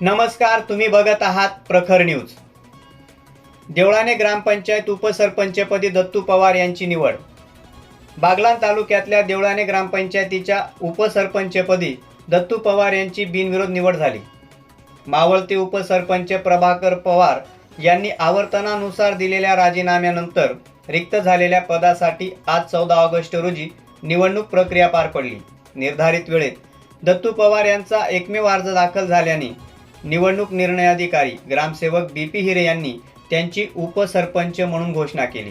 नमस्कार तुम्ही बघत आहात प्रखर न्यूज. देवळाने ग्रामपंचायत उपसरपंचपदी दत्तू पवार यांची निवड. बागलाण तालुक्यातल्या देवळाने ग्रामपंचायतीच्या उपसरपंचपदी दत्तू पवार यांची बिनविरोध निवड झाली. मावळते उपसरपंच प्रभाकर पवार यांनी आवर्तनानुसार दिलेल्या राजीनाम्यानंतर रिक्त झालेल्या पदासाठी आज चौदा ऑगस्ट रोजी निवडणूक प्रक्रिया पार पडली. निर्धारित वेळेत दत्तू पवार यांचा एकमेव अर्ज दाखल झाल्याने निवडणूक निर्णय अधिकारी ग्रामसेवक बी पी हिरे यांनी त्यांची उपसरपंच म्हणून घोषणा केली.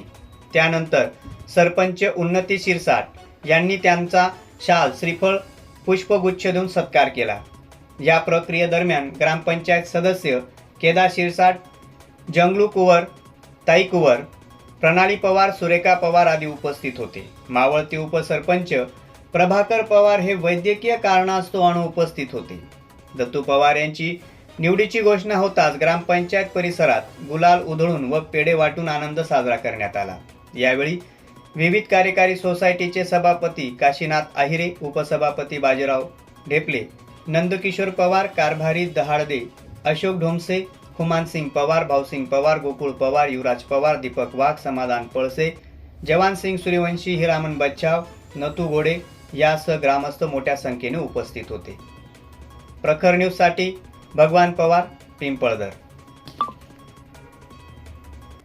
त्यानंतर सरपंच उन्नती शिरसाट यांनी त्यांचा शाल श्रीफळ पुष्पगुच्छ देऊन सत्कार केला. या प्रक्रियेदरम्यान ग्रामपंचायत सदस्य केदार शिरसाट जंगलू कुवर ताई कुवर प्रणाली पवार सुरेखा पवार आदी उपस्थित होते. मावळती उपसरपंच प्रभाकर पवार हे वैद्यकीय कारणास्तव अनुपस्थित होते. दत्तू पवार यांची निवडीची घोषणा होताच ग्रामपंचायत परिसरात गुलाल उधळून व पेढे वाटून आनंद साजरा करण्यात आला. यावेळी विविध कार्यकारी सोसायटीचे सभापती काशीनाथ आहिरे उपसभापती बाजीराव ढेपले नंदकिशोर पवार कारभारी दहाडदे अशोक ढोमसे खुमानसिंग पवार भाऊसिंग पवार गोकुळ पवार युवराज पवार दीपक वाघ समाधान पळसे जवानसिंग सूर्यवंशी हिरामन बच्छाव नतू गोडे यासह ग्रामस्थ मोठ्या संख्येने उपस्थित होते. प्रखर न्यूजसाठी भगवान पवार पिंपळदर.